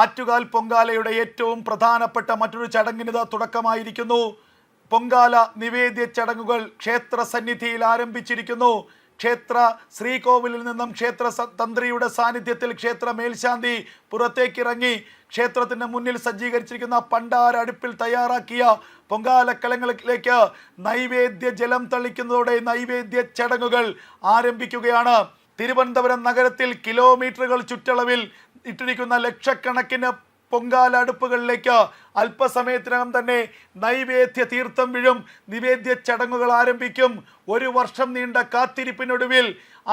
ആറ്റുകാൽ പൊങ്കാലയുടെ ഏറ്റവും പ്രധാനപ്പെട്ട മറ്റൊരു ചടങ്ങിന് ഇതാ തുടക്കമായിരിക്കുന്നു. പൊങ്കാല നിവേദ്യ ചടങ്ങുകൾ ക്ഷേത്ര സന്നിധിയിൽ ആരംഭിച്ചിരിക്കുന്നു. ക്ഷേത്ര ശ്രീകോവിലിൽ നിന്നും ക്ഷേത്ര തന്ത്രിയുടെ സാന്നിധ്യത്തിൽ ക്ഷേത്ര മേൽശാന്തി പുറത്തേക്കിറങ്ങി ക്ഷേത്രത്തിന് മുന്നിൽ സജ്ജീകരിച്ചിരിക്കുന്ന പണ്ടാര അടുപ്പിൽ തയ്യാറാക്കിയ പൊങ്കാലക്കളങ്ങളിലേക്ക് നൈവേദ്യ ജലം തളിക്കുന്നതോടെ നൈവേദ്യ ചടങ്ങുകൾ ആരംഭിക്കുകയാണ്. തിരുവനന്തപുരം നഗരത്തിൽ കിലോമീറ്ററുകൾ ചുറ്റളവിൽ ഇട്ടിരിക്കുന്ന ലക്ഷക്കണക്കിന് പൊങ്കാല അടുപ്പുകളിലേക്ക് അല്പസമയത്തിനകം തന്നെ നൈവേദ്യ തീർത്ഥം വീഴും. നിവേദ്യ ചടങ്ങുകൾ ആരംഭിക്കും. ഒരു വർഷം നീണ്ട കാത്തിരിപ്പിനൊടുവിൽ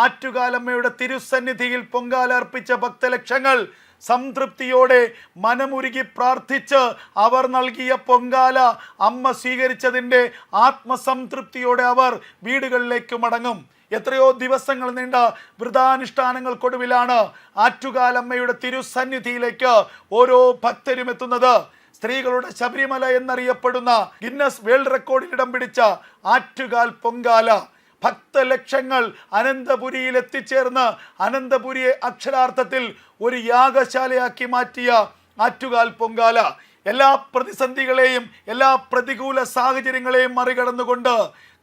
ആറ്റുകാലമ്മയുടെ തിരുസന്നിധിയിൽ പൊങ്കാല അർപ്പിച്ച ഭക്തലക്ഷങ്ങൾ സംതൃപ്തിയോടെ മനമുരുകി പ്രാർത്ഥിച്ച് അവർ നൽകിയ പൊങ്കാല അമ്മ സ്വീകരിച്ചതിന്റെ ആത്മസംതൃപ്തിയോടെ അവർ വീടുകളിലേക്ക് മടങ്ങും. എത്രയോ ദിവസങ്ങൾ നീണ്ട വ്രതാനുഷ്ഠാനങ്ങൾക്കൊടുവിലാണ് ആറ്റുകാലമ്മയുടെ തിരുസന്നിധിയിലേക്ക് ഓരോ ഭക്തരും എത്തുന്നത്. സ്ത്രീകളുടെ ശബരിമല എന്നറിയപ്പെടുന്ന ഗിന്നസ് വേൾഡ് റെക്കോർഡിൽ ഇടം പിടിച്ച ആറ്റുകാൽ പൊങ്കാല. ഭക്തലക്ഷങ്ങൾ അനന്തപുരിയിൽ എത്തിച്ചേർന്ന് അനന്തപുരിയെ അക്ഷരാർത്ഥത്തിൽ ഒരു യാഗശാലയാക്കി മാറ്റിയ ആറ്റുകാൽ പൊങ്കാല. എല്ലാ പ്രതിസന്ധികളെയും എല്ലാ പ്രതികൂല സാഹചര്യങ്ങളെയും മറികടന്നുകൊണ്ട്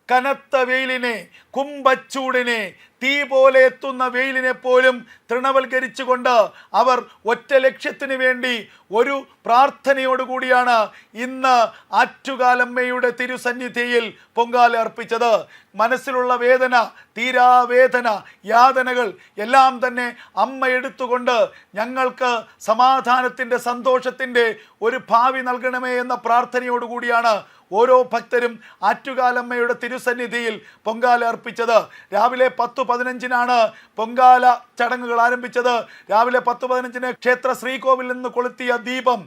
കനത്ത വെയിലിനെ കുമ്പച്ചൂടിനെ തീ പോലെ എത്തുന്ന വെയിലിനെ പോലും തൃണവൽക്കരിച്ചുകൊണ്ട് അവർ ഒറ്റ ലക്ഷ്യത്തിന് വേണ്ടി ഒരു പ്രാർത്ഥനയോടുകൂടിയാണ് ഇന്ന് ആറ്റുകാലമ്മയുടെ തിരുസന്നിധിയിൽ പൊങ്കാല അർപ്പിച്ചത്. മനസ്സിലുള്ള വേദന തീരാവേദന യാതനകൾ എല്ലാം തന്നെ അമ്മ എടുത്തുകൊണ്ട് ഞങ്ങൾക്ക് സമാധാനത്തിന്റെ സന്തോഷത്തിന്റെ ഒരു ഭാവി നൽകണമേ എന്ന പ്രാർത്ഥനയോടുകൂടിയാണ് ഓരോ ഭക്തരും ആറ്റുകാലമ്മയുടെ തിരുസന്നിധിയിൽ പൊങ്കാല അർപ്പിച്ചത്. രാവിലെ പത്തു പതിനഞ്ചിനാണ് പൊങ്കാല ചടങ്ങുകൾ ആരംഭിച്ചത്. രാവിലെ പത്ത് പതിനഞ്ചിന് ക്ഷേത്ര ശ്രീകോവിൽ നിന്ന് കൊളുത്തിയ ദീപം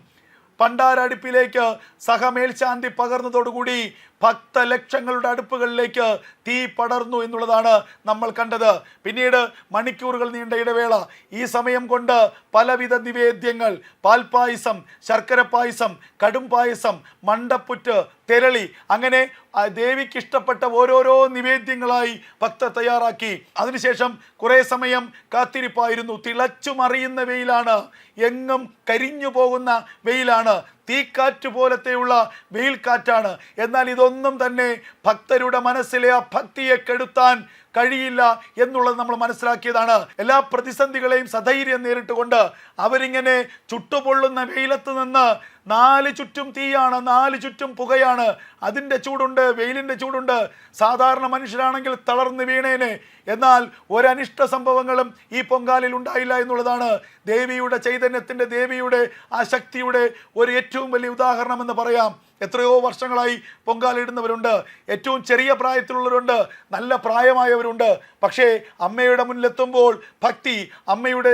പണ്ടാരടുപ്പിലേക്ക് സഹമേൽശാന്തി പകർന്നതോടുകൂടി ഭക്തലക്ഷങ്ങളുടെ അടുപ്പുകളിലേക്ക് തീ പടർന്നു എന്നുള്ളതാണ് നമ്മൾ കണ്ടത്. പിന്നീട് മണിക്കൂറുകൾ നീണ്ട ഇടവേള. ഈ സമയം കൊണ്ട് പലവിധ നിവേദ്യങ്ങൾ. പാൽപ്പായസം ശർക്കര പായസം കടും പായസം മണ്ടപ്പുറ്റ് തെരളി അങ്ങനെ ദേവിക്ക് ഇഷ്ടപ്പെട്ട ഓരോരോ നിവേദ്യങ്ങളായി ഭക്തർ തയ്യാറാക്കി. അതിനുശേഷം കുറേ സമയം കാത്തിരിപ്പായിരുന്നു. തിളച്ചു മറിയുന്ന വെയിലാണ്. എങ്ങും കരിഞ്ഞു പോകുന്ന വെയിലാണ്. തീക്കാറ്റ് പോലത്തെയുള്ള വെയിൽ കാറ്റാണ് എന്നാൽ ഇതൊന്നും തന്നെ ഭക്തരുടെ മനസ്സിലെ ആ ഭക്തിയെ കെടുത്താൻ കഴിയില്ല എന്നുള്ളത് നമ്മൾ മനസ്സിലാക്കിയതാണ്. എല്ലാ പ്രതിസന്ധികളെയും സധൈര്യം നേരിട്ടുകൊണ്ട് അവരിങ്ങനെ ചുട്ടുപൊള്ളുന്ന വെയിലത്ത് നിന്ന് നാല് ചുറ്റും തീയാണ് നാല് ചുറ്റും പുകയാണ്. അതിന്റെ ചൂടുണ്ട് വെയിലിന്റെ ചൂടുണ്ട്. സാധാരണ മനുഷ്യരാണെങ്കിൽ തളർന്ന് വീണേനെ. എന്നാൽ ഒരനിഷ്ട സംഭവങ്ങളും ഈ പൊങ്കാലിൽ ഉണ്ടായില്ല എന്നുള്ളതാണ് ദേവിയുടെ ചൈതന്യത്തിന്റെ ദേവിയുടെ ആ ശക്തിയുടെ ഒരു ഏറ്റവും വലിയ ഉദാഹരണമെന്ന് പറയാം. എത്രയോ വർഷങ്ങളായി പൊങ്കാലിടുന്നവരുണ്ട്. ഏറ്റവും ചെറിയ പ്രായത്തിലുള്ളവരുണ്ട്. നല്ല പ്രായമായവരുണ്ട്. പക്ഷേ അമ്മയുടെ മുന്നിലെത്തുമ്പോൾ ഭക്തി അമ്മയുടെ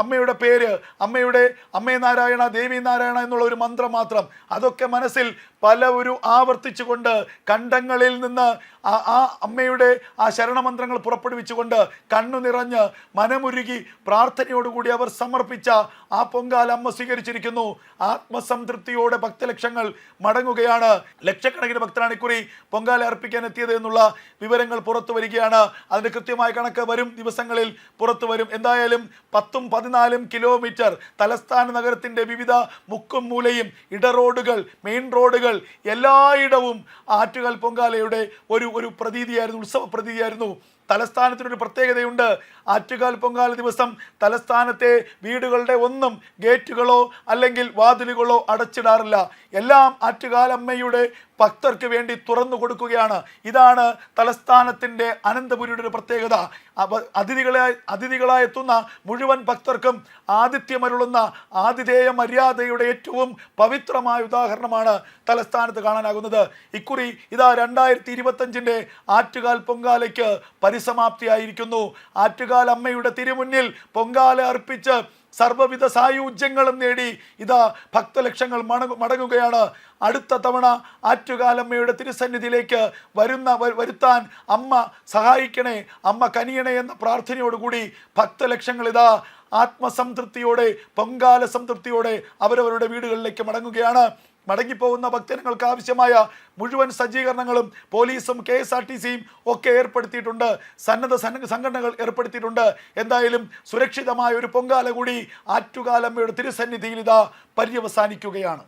അമ്മയുടെ പേര് അമ്മയുടെ അമ്മേ നാരായണ ദേവി നാരായണ എന്നുള്ള ഒരു മന്ത്രം മാത്രം. അതൊക്കെ മനസ്സിൽ പല ഒരു ആവർത്തിച്ചുകൊണ്ട് കണ്ടങ്ങളിൽ നിന്ന് ആ അമ്മയുടെ ആ ശരണമന്ത്രങ്ങൾ പുറപ്പെടുവിച്ചുകൊണ്ട് കണ്ണു നിറഞ്ഞ് മനമുരുകി പ്രാർത്ഥനയോടുകൂടി അവർ സമർപ്പിച്ച ആ പൊങ്കാല അമ്മ സ്വീകരിച്ചിരിക്കുന്നു. ആത്മസംതൃപ്തിയോടെ ഭക്തലക്ഷങ്ങൾ മടങ്ങുകയാണ് ലക്ഷക്കണക്കിന് ഭക്തരാണ് ഇക്കുറി പൊങ്കാല അർപ്പിക്കാൻ എത്തിയത് എന്നുള്ള വിവരങ്ങൾ പുറത്തു വരികയാണ്. അതിന്റെ കൃത്യമായ കണക്ക് വരും ദിവസങ്ങളിൽ പുറത്തു വരും. എന്തായാലും പത്തും പതിനാലും കിലോമീറ്റർ തലസ്ഥാന നഗരത്തിന്റെ വിവിധ മുക്കും മൂലയും ഇട റോഡുകൾ മെയിൻ റോഡുകൾ എല്ലായിടവും ആറ്റുകാൽ പൊങ്കാലയുടെ ഒരു ഒരു പ്രതീതിയായിരുന്നു ഉത്സവ പ്രതീതിയായിരുന്നു. തലസ്ഥാനത്തിനൊരു പ്രത്യേകതയുണ്ട്. ആറ്റുകാൽ പൊങ്കാല ദിവസം തലസ്ഥാനത്തെ വീടുകളുടെ ഒന്നും ഗേറ്റുകളോ അല്ലെങ്കിൽ വാതിലുകളോ അടച്ചിടാറില്ല. എല്ലാം ആറ്റുകാലമ്മയുടെ ഭക്തർക്ക് വേണ്ടി തുറന്നു കൊടുക്കുകയാണ്. ഇതാണ് തലസ്ഥാനത്തിന്റെ അനന്തപുരിയുടെ ഒരു പ്രത്യേകത. അതിഥികളെ അതിഥികളായി എത്തുന്ന മുഴുവൻ ഭക്തർക്കും ആതിഥ്യമരുളുന്ന ആതിഥേയ മര്യാദയുടെ ഏറ്റവും പവിത്രമായ ഉദാഹരണമാണ് തലസ്ഥാനത്ത് കാണാനാകുന്നത്. ഇക്കുറി ഇതാ രണ്ടായിരത്തി ഇരുപത്തഞ്ചിന്റെ ആറ്റുകാൽ പൊങ്കാലയ്ക്ക് പരിസമാപ്തിയായിരിക്കുന്നു ആറ്റുകാൽ അമ്മയുടെ തിരുമുന്നിൽ പൊങ്കാല അർപ്പിച്ച് സർവവിധ സായുജ്യങ്ങളും നേടി. ഇതാ ഭക്തലക്ഷങ്ങൾ മടങ്ങു മടങ്ങുകയാണ്. അടുത്ത തവണ ആറ്റുകാലമ്മയുടെ തിരുസന്നിധിയിലേക്ക് വരുന്ന വരുത്താൻ അമ്മ സഹായിക്കണേ അമ്മ കനിയണേ എന്ന പ്രാർത്ഥനയോടുകൂടി ഭക്തലക്ഷങ്ങൾ ഇതാ ആത്മസംതൃപ്തിയോടെ പൊങ്കാല സംതൃപ്തിയോടെ അവരവരുടെ വീടുകളിലേക്ക് മടങ്ങുകയാണ്. മടങ്ങിപ്പോകുന്ന ഭക്തജനങ്ങൾക്ക് ആവശ്യമായ മുഴുവൻ സജ്ജീകരണങ്ങളും പോലീസും കെ എസ് ആർ ടി സിയും ഒക്കെ ഏർപ്പെടുത്തിയിട്ടുണ്ട്. സന്നദ്ധ സംഘടനകൾ ഏർപ്പെടുത്തിയിട്ടുണ്ട്. എന്തായാലും സുരക്ഷിതമായ ഒരു പൊങ്കാല കൂടി ആറ്റുകാലമ്മയുടെ തിരുസന്നിധിയിൽ ഇതാ പര്യവസാനിക്കുകയാണ്.